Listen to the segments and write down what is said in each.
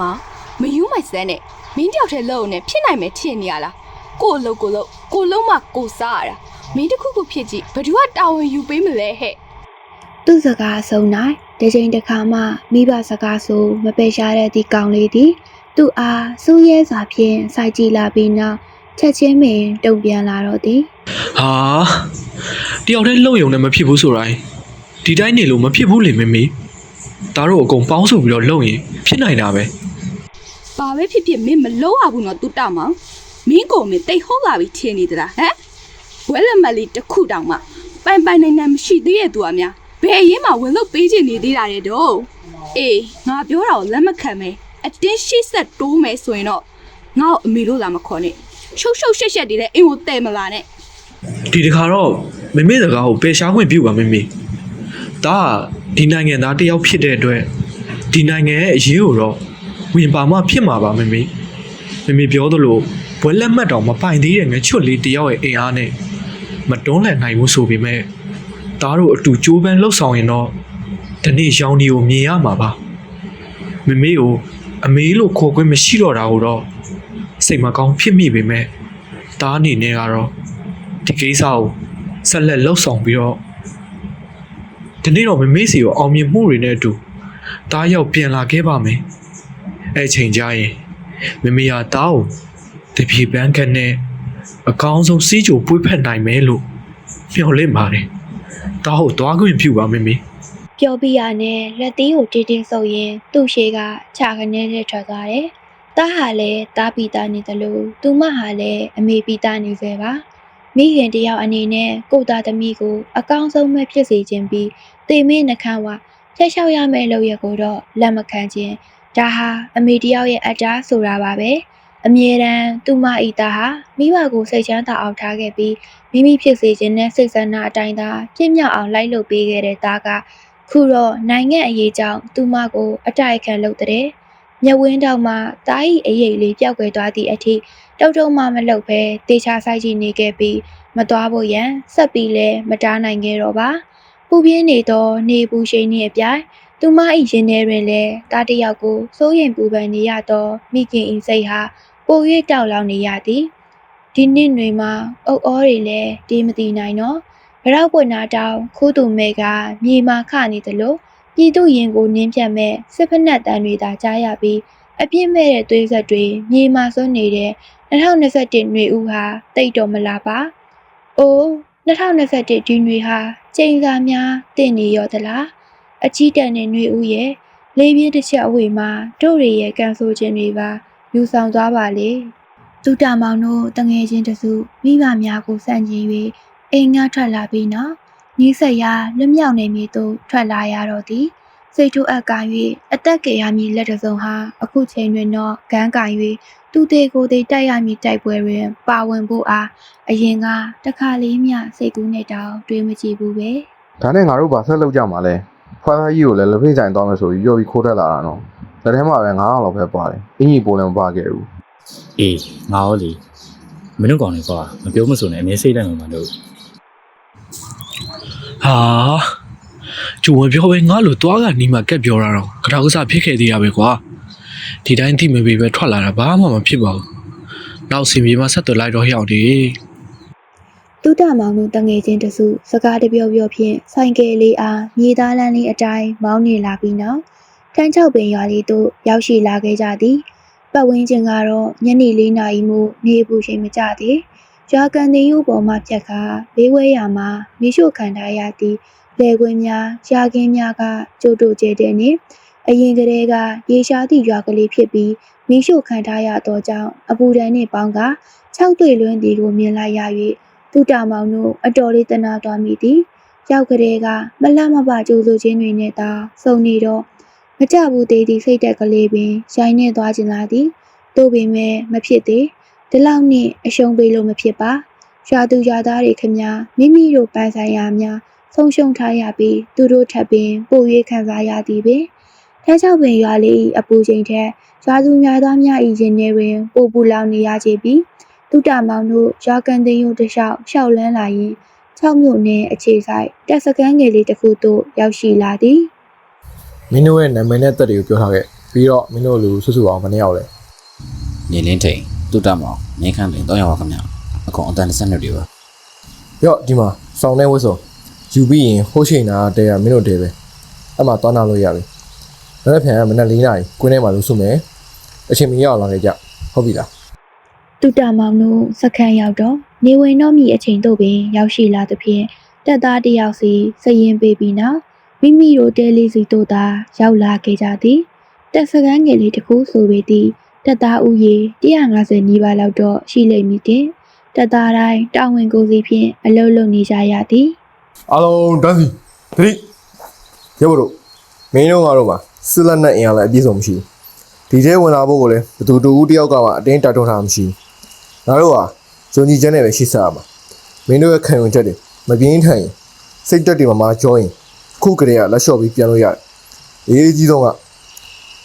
မောင်မယူမိုက်စမ်းနဲ့မင်းတယောက်တည်းလုံနဲ့ဖြစ်နိုင်မယ်ထင်နေရလားကို့အလုပ်ကိုလုပ်ကိုလုံးမကိုစားရတာမင်းတစ်ခုခုဖြစ်ကြည့်ဘယ်သူကတာဝန်ယူပေးမလဲဟဲ့သူ့စကားဆုံး၌တစ်ချိန်တစ်ခါမှမိဘစကားဆိုမပယ်ရှားတဲ့ဒီကောင်လေးသည်သူ့အားစူးရဲစွာဖြင့်စိုက်ကြည့်လာပြီးနောက်ချက်ချင်းပင်တုံ့ပြန်လာတော့သည်ဟာတယောက်တည်းလုံယုံနဲ့မဖြစ်ဘူးဆိုတိုင်းဒီတိုင်းနေလို့မဖြစ်ဘူးလေမမေ ဒါတို့အကုန်ပေါင်းစုပြီးတော့လုံရင်ဖြစ်နိုင်တာပဲဘာပဲဖြစ်ဖြစ်မင်းမလုံးရဘူးနော်တူတမောင်မင်းကိုမင်းတိတ်ဟုတ်လာပြီထင်နေသလားဟမ်ဝဲလက်မလေးတစ်ခုတောင်မှပိုင်ပိုင်နိုင်နိုင်မရှိသေးရဲ့သူအများဘယ်အရင်မှဝင်လို့ပေးချင်နေသေးတာတဲ့တော့အေးငါပြောတာကိုလက်မခံမဲအတင်းရှိဆက်တိုးမယ်ဆိုရင်တော့ငါ့ကိုအမေလို့လာမခေါ်နဲ့ရှုပ်ရှုပ်ရှက်ရှက်တွေလည်းအိမ်ကိုတဲ့မလာနဲ့ဒီတခါတော့မမေစကားကိုပယ်ရှားခွင့်ပြုပါမမေဒါက ဒီနိုင်ငံသားတယောက်ဖြစ်တဲ့အတွက်ဒီနိုင်ငံရဲ့အရေးကိုတော့ဝင်ပါမှဖြစ်မှာပါမမေမမေပြောသလိုဘွဲလက်မှတ်တော်မပိုင်သေးတဲ့ငချွတ်လေးတယောက်ရဲ့အင်အားနဲ့မတွန်းလှန်နိုင်ဘူးဆိုပေမဲ့ဒါတို့အတူကြိုးပမ်းလှုပ်ဆောင်ရင်တော့ဒီနေ့ရောင်ဒီကိုမြင်ရမှာပါမမေကိုအမေလို့ခေါ်ခွင့်မရှိတော့တာကိုတော့စိတ်မကောင်းဖြစ်မိပေမဲ့ဒါအနေနဲ့ကတော့ဒီကိစ္စကိုဆက်လက်လှုပ်ဆောင်ပြီးတော့ ဒီနေ့တော့မမေ့စီကိုအောင်မြင်မှုတွေနဲ့အတူတားရောက်ပြန်လာခဲ့ပါမယ်အဲ့ချိန်ကျရင်မမေယာတားကိုတပြေပန်းခက်နဲ့အကောင်းဆုံးစီးကြိုပွေးဖက်နိုင်မယ်လို့မျှော်လင့်ပါတယ်တားကိုတွားခွင့်ပြုပါမမေပြောပြရနဲ့လက်သေးကိုတင်းတင်းဆုပ်ရင်သူ့ရှေကခြာကနေနဲ့ထွက်သွားတယ်။တားဟာလည်းတားပီသားနေတယ်လို့သူမဟာလည်းအမေပီသားနေစေပါ။ မိခင်တယောက်အနေနဲ့ကိုသားသမီးကိုအကောင်းဆုံးပဲဖြစ်စေခြင်းပြီးတေမင်းနှခမ်းဝဖျက်လျှောက်ရမယ့်လုပ်ရက်ကိုတော့လက်မခံခြင်းဒါဟာအမေတယောက်ရဲ့အတားဆိုတာပါပဲ။အမြဲတမ်းသူမဤသားဟာမိဘကိုစိတ်ချမ်းသာအောင်ထားခဲ့ပြီးမိမိဖြစ်စေခြင်းနဲ့စိတ်ဆန္ဒအတိုင်းသာပြည့်မြောက်အောင်လိုက်လုပ်ပေးခဲ့တဲ့သားကခုတော့နိုင်ငံအရေးကြောင့်သူမကိုအတိုက်အခံလုပ်တဲ့မြဝင်းတောင်မှတားဤအရေးလေးပျောက်ကွယ်သွားသည့်အထိ တုတ်တုံမှမလုပ်ဘဲတေချာဆိုင်ကြည့်နေခဲ့ပြီးမသွားဖို့ရန်ဆက်ပြီးလဲမတားနိုင်ခဲ့တော့ပါပူပြင်းနေသောနေပူရှိန်နှင့်အပြိုင်သူမ၏ရင်ထဲတွင်လည်းတားတစ်ယောက်ကိုစိုးရင်ပူပန်နေရသောမိခင်၏စိတ်ဟာပို၍တောက်လောင်နေရသည်ဒီနှစ်တွင်မှအုပ်အောတွေလည်းတေးမသိနိုင်တော့ဗရောက်ပွင့်နာတောင်ခိုးသူမဲကမြေမာခနေသလိုပြည်သူရင်ကိုနင်းပြတ်မဲ့စစ်ဖက်နှက်တန်းတွေသာကြားရပြီး အပြစ်မဲ့တဲ့သွေးဆက်တွေမြေမာစွန်းနေတဲ့2021ຫນွေဦးဟာတိတ်တော်မလာပါ။အိုး2021ဒီຫນွေဟာချိန်စာများတင့်နေရောသလား။အကြီးတန်းတဲ့ຫນွေဦးရဲ့လေးပြင်းတစ်ချက်အဝေးမှာတို့တွေရဲ့ကန်ဆိုခြင်းတွေပါယူဆောင်သွားပါလေ။သူတာမောင်တို့တငယ်ချင်းတစုမိဘများကိုစန့်ကျင်၍အိမ်ငှထွက်လာပြီးနောက်နီးစက်ရလွတ်မြောက်နေမည်သို့ထွက်လာရတော့သည် စိတ်ထူအပ်က၍အသက်ကေရမည်လက်တစ်စုံဟာအခုချိန်တွင်တော့ဂန်းကင်၍သူသေးကိုယ်သေးတိုက်ရမည်တိုက်ပွဲတွင် ပါဝင်ဖို့အားအရင်ကတခါလေးမျှစိတ်ကူးနဲ့တောင်တွေးမကြည့်ဘူးပဲဒါနဲ့ငါတို့ဘာဆက်လုပ်ကြမှာလဲဖွားသားကြီးကိုလည်းလက်ဖိတ်ဆိုင်သွားမယ်ဆိုပြီးပြောပြီးခိုးတက်လာတာနော်လက်ထဲမှာပဲ9000လောက်ပဲပါတယ်အင်ကြီးပိုလည်းမပါခဲ့ဘူးအေးငါရောလေမင်းတို့ကောင်းနေကွာမပြောမဆိုနဲ့အမြဲစိတ်တိုင်းမှာမလို့ဟာ ကျိုးဝပြောပဲငါ့လိုတွားကနီးမှကက်ပြောတာတော့ကတောက်ကစားဖြစ်ခဲ့သေးရပဲကွာဒီတိုင်းသိမပေပဲထွက်လာတာဘာမှမဖြစ်ပါဘူးနောက်စင်ပြေမှဆက်သွယ်လိုက်တော့ဟျောက်ဒီသူတမောင်တို့တငယ်ချင်းတစုစကားတပြောပြောဖြင့်ဆိုင်ကယ်လေးအားမြေသားလမ်းလေးအတိုင်းမောင်းနေလာပြီးနောက်ထန်းချောက်ပင်ရွာလေးသို့ရောက်ရှိလာခဲ့ကြသည်ပတ်ဝန်းကျင်ကတော့ညနေ၄နာရီမှနေပူချိန်မကျသည်ရွာကန်တင်ရုပ်ပေါ်မှဖြတ်ကာဘေးဝဲရာမှာမိရှုခံထားရသည့် လေကွင်းများရာခင်းများကကျို့တို့ကျဲတဲ့နှင့်အရင်ကတည်းကရေရှားသည့်ရွာကလေးဖြစ်ပြီးမိရှုခံထားရသောကြောင့်အပူဒဏ်နှင့်ပေါင်းက၆တွေ့လွန်းသည်ကိုမြင်လိုက်ရ၍သူတာမောင်တို့အတော်လေးတနာသွားမိသည်ရောက်ကလေးကမလတ်မပကြိုးဆိုခြင်းတွေနဲ့သာစုံနေတော့မကြဘူးသေးသည့်စိတ်တက်ကလေးပင်ရိုင်းနေသွားခြင်းလာသည်တို့ပင်မဲ့မဖြစ်သေးဒီလောက်နဲ့အရှုံးပေးလို့မဖြစ်ပါရွာသူရွာသားတွေခမမိမိတို့ပိုင်ဆိုင်ရာများ ဆုံးရှုံးထားရပြီးသူတို့ထပ်ပင်ပို၍ခံစားရသည်ပင်ထဲချောက်ပင်ရွာလေး၏အပူချိန်ထက်ရွာသူရွာသားများ၏ရင်ထဲတွင်ပိုပူလောင်နေရကြပြီးတုတ္တမောင်တို့ရွာကန်တင်ရုံတစ်လျှောက်ရှောက်လန်းလာရင်6မြို့နယ်အခြေဆိုင်တက်စကန်းငယ်လေးတစ်ခုသို့ရောက်ရှိလာသည်မင်းတို့ရဲ့နာမည်နဲ့တက်တွေကိုပြောထားခဲ့ပြီးပြီးတော့မင်းတို့လူဆွဆွအောင်မနေရောက်လဲနေလင်းထိန်တုတ္တမောင်နေခန့်တင်တော့ရောက်ပါခင်ဗျာအကောင်အတန်20နှစ်တွေပါရော့ဒီမှာစောင်းနေဝတ်စုံ ယူပြီးရင်ဟိုးချိန်နာတဲရမင်းတို့တဲပဲအဲ့မှာသွားနာလို့ရပြီနောက်တစ်ပြန်ကမနက်၄နာရီကွင်းထဲမှာလို့ဆုမယ်အချိန်မီရောက်လာခဲ့ကြဟုတ်ပြီလားတုတ္တမောင်တို့စခန်းရောက်တော့နေဝင်တော့မိအချိန်တို့ပင်ရောက်ရှိလာသဖြင့်တက်သားတစ်ယောက်စီစရင်ပေးပြီးနောက်မိမိတို့တဲလေးစီတို့သာရောက်လာခဲ့ကြသည်တက်စကန်းငယ်လေးတစ်ခုဆိုပေသည်တက်သားဥယေ150နီးပါးလောက်တော့ရှိလိမ့်မည်တင်တက်သားတိုင်းတာဝန်ကိုယ်စီဖြင့်အလုပ်လုပ်နေကြရသည် အားလုံးတန်းစီသတိရုပ်တို့မင်းတို့ကတော့ပါစစ်လက်နဲ့အင်အားလည်းအပြည့်စုံမရှိဘူးဒီထဲဝင်လာဖို့ကိုလည်းဘသူတူဦးတယောက်ကမှအတင်းတာထုံးထားမရှိဘူးငါတို့ဟာဇွန်ကြီးချမ်းနဲ့ပဲရှိစားရမှာမင်းတို့ရဲ့ခံယူချက်တွေမပြင်းထန်ရင်စိတ်တက်တွေမှာမကြောရင်ခုကလေးကလက်လျှော့ပြီးပြန်လို့ရတယ်အရေးကြီးဆုံးက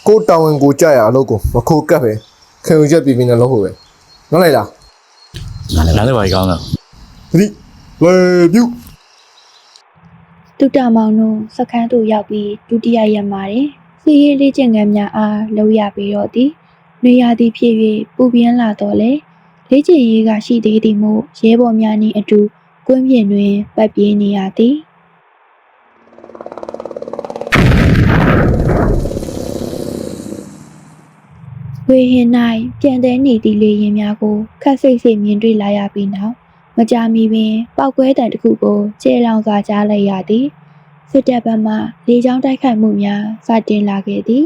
ကိုယ်တာဝန်ကိုကြရအလုပ်ကိုမခိုးကပ်ပဲခံယူချက်ပြပြနဲ့လုပ်ဖို့ပဲနော်လိုက်လားနားလည်နားလည်းပါကောင်းလားသတိလေပြုတ် တုတ္တမောင်တို့စခန်းသို့ရောက်ပြီးဒုတိယရက်မှာတွင်စီရေးလေးကျင့်ငန်းများအားလုပ်ရပြီးတော့သည်နေရာသည်ဖြစ်၍ပူပြင်းလာတော့လေလေ့ကျင့်ရေးကရှိသေးသည်မို့ရဲဘော်များနှင့်အတူကွင်းပြင်တွင်ပတ်ပြေးနေရသည်ဝေဟင်၌ပြန်တဲ့နေသည့်လေရင်များကိုခက်စိတ်စိတ်မြင်တွေ့လာရပြီးနောက် မကြာမီပင် ပောက်ကွဲတံတစ်ခုကိုကျေလောင်စွာကြားလိုက်ရသည်စစ်တပ်ဘက်မှလေကြောင်းတိုက်ခိုက်မှုများစတင်လာခဲ့သည်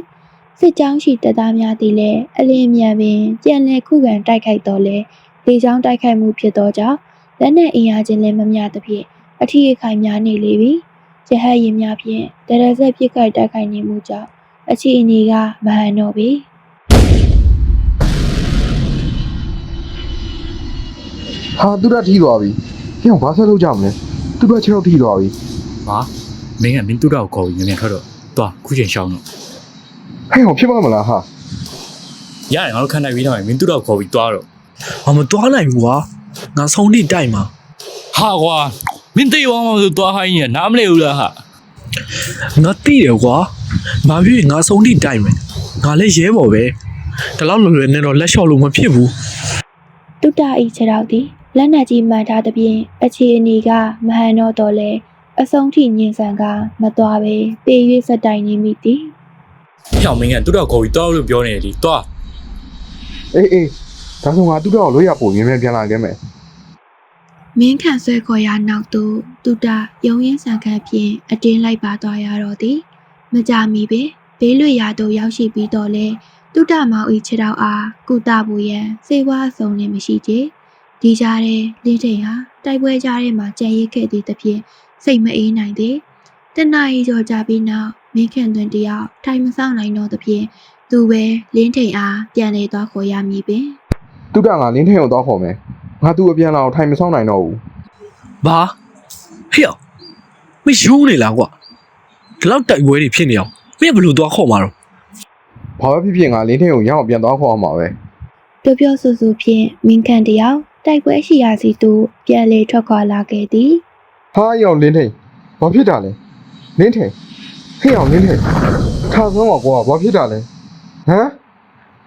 စစ်ကြောင်းရှိတပ်သားများသည်လည်းအလင်းအမြန်ပင်ပြန်လည်ခုခံတိုက်ခိုက်တော်လဲလေကြောင်းတိုက်ခိုက်မှုဖြစ်သောကြောင့်လက်နက်အင်အားချင်းလည်းမမျှသဖြင့်အထီးအခိုင်များနေလေပြီရဟတ်ရင်များဖြင့်တရဆက်ပြစ်ခိုက်တိုက်ခိုက်နေမှုကြောင့်အခြေအနေကမဟန်တော့ပြီ ဟာသူရထီးသွားပြီဟင်းဘာဆက်လုပ်ကြမလဲသူရ6ရောက်ထီးသွားပြီဟာမင်းကမင်းတုတ္တကိုခေါ်ပြီးမြန်မြန်ထွက်တော့သွားခုချိန်ရှောင်းတော့ဟဲ့ဟောဖြစ်မမလားဟာရတယ်ငါတို့ခံနိုင်ပြီးတော့မင်းတုတ္တကိုခေါ်ပြီးသွားတော့။ဘာမသွားနိုင်ဘူးကွာ။ငါဆုံးတိတိုက်မှာဟာကွာမင်းတေးဝမ်းမဆိုသွားဟိုင်းနေနားမလဲဘူးလားဟာ။ငါတိတယ်ကွာ။ဘာဖြစ်ဖြစ်ငါဆုံးတိတိုက်မယ်။ငါလည်းရဲဘော်ပဲ။ဒီလောက်လွယ်လွယ်နဲ့တော့လက်လျှော့လို့မဖြစ်ဘူးတုတ္တဤခြေထောက်သည် လက်နက်ကြီးမှန်ထားသဖြင့်အခြေအနေကမဟန်တော့တော့လဲအဆုံးထိညင်ဆန်ကမသွားပဲပေ၍စက်တိုင်နေမိသည်ဟောင်မင်းကတုတ္တကိုခေါ်ပြီးသွားလို့ပြောနေတယ်လीသွားအေးအေးဒါဆိုငါသူရကိုလွတ်ရဖို့မြင်မြန်ပြန်လာခဲ့မယ်မင်းခံဆွဲခေါ်ရာနောက်သို့တုတ္တရုံရင်းဆန်ခတ်ဖြင့်အတင်းလိုက်ပါသွားရတော့သည်မကြမီပင်ဘေးလွတ်ရာသို့ရောက်ရှိပြီးတော့လဲတုတ္တမောင်ဤခြေထောက်အားကုတဖို့ရန်စေဝါဆုံးလည်းမရှိချေ ဒီကြားထဲလင်းထိန်ဟာတိုက်ပွဲကြားထဲမှာကြံရစ်ခဲ့သည့်သဖြင့်စိတ်မအေးနိုင်သေးတနအီကျော်ကြပြီးနောက်မင်းခင်သွင်းတယောက်ထိုင်မဆောင်နိုင်တော့သဖြင့်သူပဲလင်းထိန်အားပြန်လေသွားခေါ်ရမည်ပင်သူကငါလင်းထဲကိုသွားခေါ်မယ်ငါသူ့အပြန်လာကိုထိုင်မဆောင်နိုင်တော့ဘူး။ဘာ။ဟေ့အောင်။မယုံနေလားကွာ။ဒီလောက်တိုက်ပွဲတွေဖြစ်နေအောင်မင်းကဘယ်လိုသွားခေါ်မှာတော့ဘာပဲဖြစ်ဖြစ်ငါလင်းထဲကိုရအောင်ပြန်သွားခေါ်အောင်ပါပဲပြောပြောဆိုဆိုဖြင့်မင်းခန့်တယောက် တိုက်ပွဲရှိရာစီသို့ပြန်လေထွက်ခွာလာခဲ့သည်ဟာရောက်လင်းထဲဘာဖြစ်တာလဲလင်းထဲဟေ့အောင်လင်းထဲထားဆုံးပါကွာဘာဖြစ်တာလဲဟမ်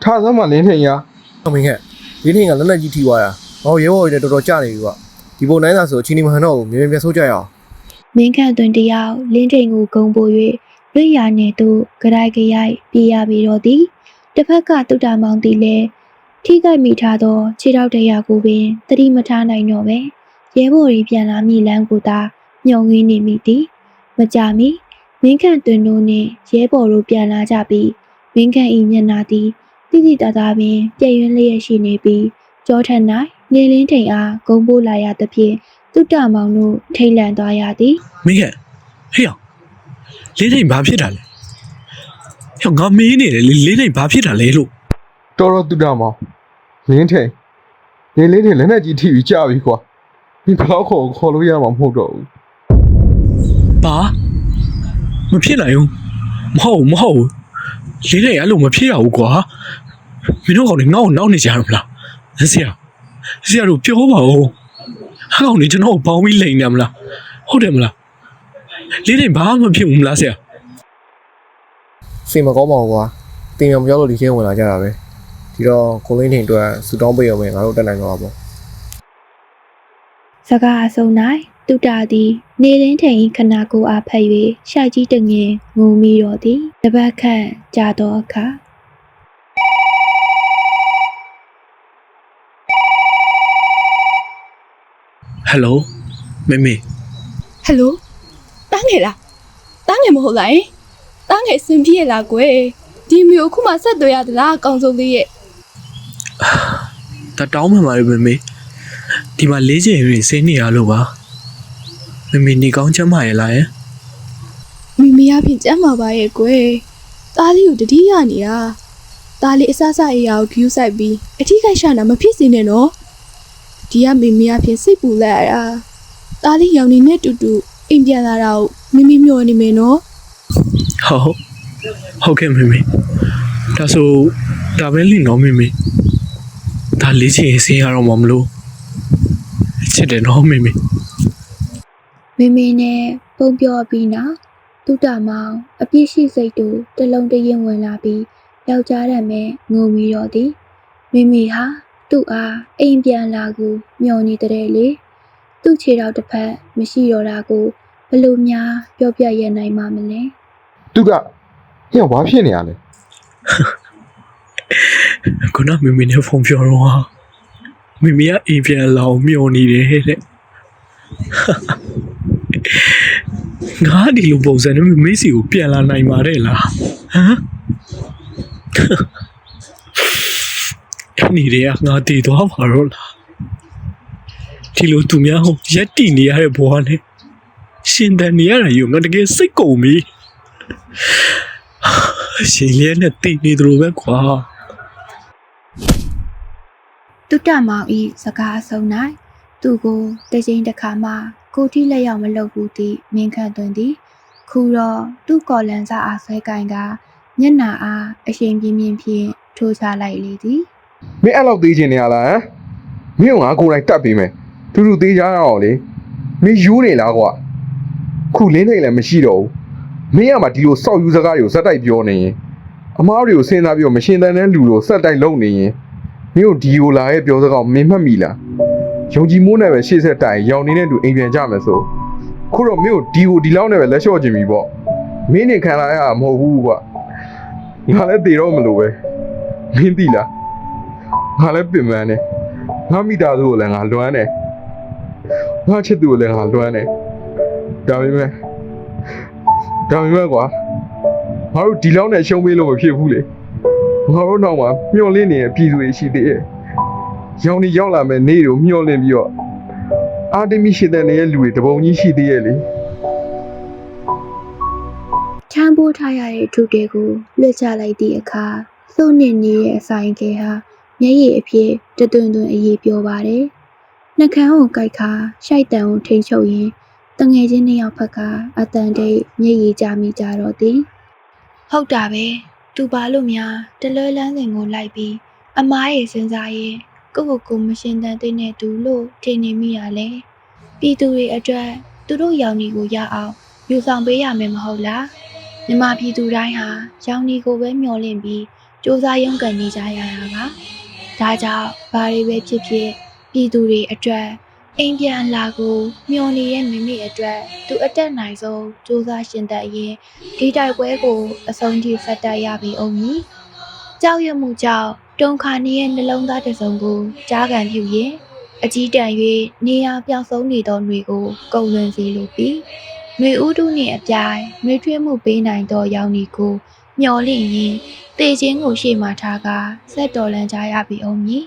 ထားဆုံးမလင်းထဲရာအမင်းကလင်းထဲကလက်လက်ကြီးထိသွားတာဟောရဲဘော်တွေတော်တော်ကြနေပြီကွာဒီပုံနိုင်တာဆိုအချင်းဒီမဟန်တော့ဘူးမြင်မြန်ပြန်ဆုတ်ကြရအောင်မင်းခန့်တွင်တယောက်လင်းထိန်ကိုဂုံပို၍လွတ်ရာနေသို့ကြရိုက်ကြရိုက်ပြေးရပြီးတော့သည်တစ်ဖက်ကတုတ္တမောင်သည်လည်း ထိခိုက်မိထားသောခြေထောက်တရားကိုပင်သတိမထားနိုင်တော့ပဲရဲဘော်တွေပြန်လာမိလမ်းကိုသာမျောငင်းနေမိသည်မကြမီမင်းခန့်တွင်တို့နှင့်ရဲဘော်တို့ပြန်လာကြပြီးမင်းခန့်၏မျက်နှာသည်တိတိတသားပင်ပြည့်ရွံ့လျက်ရှိနေပြီးကြောထက်၌နေလင်းထိန်အားဂုံပိုးလာရသဖြင့်တုတ္တမောင်တို့ထိတ်လန့်သွားရသည်။မင်းကဟေ့အောင်။လေးနိုင်ဘာဖြစ်တာလဲ။ဟေ့ငါမေးနေတယ်လေလေးနိုင်ဘာဖြစ်တာလဲလို့ တော်တော်တူတာမောင်လင်းထဲနေလင်းထဲလက်နဲ့ကြီးထိပြီးကြာပြီကွာဒီဘလောက်ခေါ်ခေါ်လို့ရမှာမဟုတ်တော့ဘူး။ဘာမဖြစ်နိုင်ဘူး။မဟုတ်ဘူးမဟုတ်ဘူး။လေးနိုင်အဲ့လိုမဖြစ်ရဘူးကွာ။မင်းတို့ကောင်တွေငါ့ကိုနောက်နေကြရမလား။ဆရာဆရာတို့ပြောပါဦး။ဟာကောင်တွေကျွန်တော်ကိုပေါင်းပြီးလိန်နေမလား။ဟုတ်တယ်မလား။လေးနိုင်ဘာမှမဖြစ်ဘူးမလားဆရာ။စိတ်မကောင်းပါဘူးကွာတတင်ရောင်မပြောလို့ဒီထဲဝင်လာကြတာပဲ ဒီတော့ကိုလင်းထင်အတွက်စူတောင်းပေးရမယ်ငါတို့တက်နိုင်တော့ပါပေါ့စကားအဆုံး၌တုတ္တသည် နေရင်းထိန်ခနာကိုအားဖက်၍ရှိုက်ကြီးတငင်ငုံမိတော်သည်တပတ်ခန့်ကြာသောအခါဟယ်လိုမေမေဟယ်လိုတန်းငယ်လားတန်းငယ်မဟုတ်လားယင်တန်းငယ်စင်ပြေးလားကွယ်ဒီမျိုးအခုမှဆက်သွယ်ရသလားအကောင်ဆုံးလေးရဲ့ ဒါတောင်းမှန်ပါလေမေမေဒီမှာလေးချင်ရီဆင်းနေရလို့ပါမေမေနေကောင်းချမ်းပါရဲ့လားယင်မိမိအဖြစ်ကြမ်းပါပါရဲ့ကွယ်သားလေးကိုတတိယနေတာသားလေးအဆအဆအရာကိုဂယူးဆိုင်ပြီးအထီးခိုက်ရှာတာမဖြစ်စေနဲ့နော်ဒီကမိမိအဖြစ်စိတ်ပူလိုက်ရတာသားလေးရောင်နေနဲ့တူတူအိမ်ပြန်လာတာကိုမိမိမျှော်နေမယ်နော်ဟုတ်ဟုတ်ကဲ့မေမေဒါဆိုဒါပဲလင်းတော့မေမေ ဒါလေးချင်ဆင်းရတော့မှမလို့ချစ်တယ်နော်မေမေမေမေနဲ့ပုံပြောပြီးနောက်တုတ္တမောင်အပြစ်ရှိစိတ်တို့တလုံးတရင်ဝင်လာပြီးယောက်ျားတည်းမဲ့ငုံပြီးတော့သည်မေမေဟာသူ့အားအိမ်ပြန်လာကိုမျောနေတဲ့လေသူ့ခြေတော်တစ်ဖက်မရှိတော့တာကိုဘလို့များပြောပြရနိုင်မှာမလဲသူကဟင်းဘာဖြစ်နေရလဲ ခုနမေမေနဲ့ဖုန်းပြောတော့ဟာမေမေကအိမ်ပြန်လာအောင်မျောနေတယ်တဲ့ငါဒီလိုပုံစံနဲ့မေမေစီကိုပြန်လာနိုင်ပါတယ်လားဟမ်အဲ့ဒီတွေကငါတည်သွားပါတော့လားဒီလိုသူများဟိုရက်တီနေရတဲ့ဘဝနဲ့ရှင်တန်နေရတာယူငါတကယ်စိတ်ကုန်ပြီရှင်လေးနဲ့တည်နေတယ်လို့ပဲကွာ တုတ္တမောင်ဤစကားအဆုံး၌သူကိုတစ်ချိန်တစ်ခါမှကိုတိလက်ရောက်မလုပ်ဘူးသည်မြင်ခန့်သွင်းသည်ခုတော့သူ့ကော်လန်စာအားဆွဲကင်ကမျက်နာအားအရှိန်ပြင်းပြင်းဖြင့်ထိုးချလိုက်လေသည်မင်းအဲ့လောက်သေးချင်နေရလားဟမ်မင်းကငါကိုယ်တိုင်တတ်ပေးမယ်တူတူသေးကြရအောင်လေမင်းယူနေလားကွာခုလင်းနေလည်းမရှိတော့ဘူးမင်းကမှဒီလိုစောက်ယူစကားတွေကိုဇက်တိုက်ပြောနေရင်အမားတွေကိုစဉ်းစားပြီးတော့မရှင်တန်တဲ့လူလိုဆက်တိုက်လုပ်နေရင် မင်းတို့ဒီကိုလာရဲ့ပြောစကားကိုမင်းမှတ်မိလားယုံကြည်မိုးနဲ့ပဲရှေ့ဆက်တိုင်ရောင်နေတဲ့လူအိမ်ပြန်ကြမယ်ဆိုခုတော့မင်းတို့ဒီကိုဒီလောက်နဲ့ပဲလက်လျှော့ခြင်းပြီပေါ့မင်းနေခံလာရတာမဟုတ်ဘူးကွာငါလည်းတည်တော့မလို့ပဲမင်းသိလားငါလည်းပြင်ပန်းတယ်ငါမိသားစုကိုလည်းငါလွမ်းတယ်ငါချစ်သူကိုလည်းငါလွမ်းတယ်ဒါပေမဲ့ဒါပေမဲ့ကွာငါတို့ဒီလောက်နဲ့ရှုံးပေးလို့မဖြစ်ဘူးလေ ငါတို့နောက်မှာမျောလင့်နေတဲ့ပြည်သူတွေရှိသေးတယ်ရောင်နေရောက်လာမဲ့နေ့တို့မျောလင့်ပြီးတော့အာတမီရှိတဲ့နေရဲ့လူတွေတပုံကြီးရှိသေးရဲ့လေချမ်းပိုးထားရတဲ့ထုတဲကိုလွှတ်ချလိုက်သည့်အခါစုံနေနေတဲ့အဆိုင်ကဲဟာမျက်ရည်အဖြစ်တသွင်သွင်အေးပြောပါတယ်နှကန်းကိုကြိုက်ခါရှိုက်တန်ကိုထိန်ချုပ်ရင်တငယ်ချင်းနှစ်ယောက်ဖက်ကအတန်တိတ်မျက်ရည်ကြမိကြတော့သည်ဟုတ်တာပဲ သူပါလို့များတလွဲလန်းစဉ်ကိုလိုက်ပြီးအမားရဲ့စဉ်းစားရင်ကိုကိုကိုမရှင်တန်တဲ့နဲ့သူလို့ထင်နေမိရလဲပြည်သူတွေအတွက်သူတို့ရောင်ကြီးကိုရအောင်ယူဆောင်ပေးရမယ်မဟုတ်လားမြမပြည်သူတိုင်းဟာရောင်ဒီကိုပဲမျှော်လင့်ပြီးစ조사ရုံးကန်နေကြရတာပါ။ဒါကြောင့်ဘာတွေပဲဖြစ်ဖြစ်ပြည်သူတွေအတွက် အိမ်ပြန်လာကိုမျှော်နေတဲ့မိမိအတွက်သူအတက်နိုင်ဆုံးစ조사ရှင်သက်ရင်ဒီတိုက်ပွဲကိုအဆုံးထိဆက်တက်ရပြီအောင်ကြီး။ကြောက်ရွံ့မှုကြောင့်တုံခါနေရဲ့နှလုံးသားတစ်စုံကိုကြားကန်ပြုရင်အကြီးတန်း၍နေရာပြောင်းဆုံးနေသောຫນွေကိုကုန်လွင်စေလိုပြီး နှွေဦးတုနှင့်အပြိုင်နှွေထွေးမှုပေးနိုင်သောရောင်ဒီကိုမျော်လင့်ရင်တေခြင်းကိုရှေ့မှထားကဆက်တော်လန်ကြရပြီအောင်မည်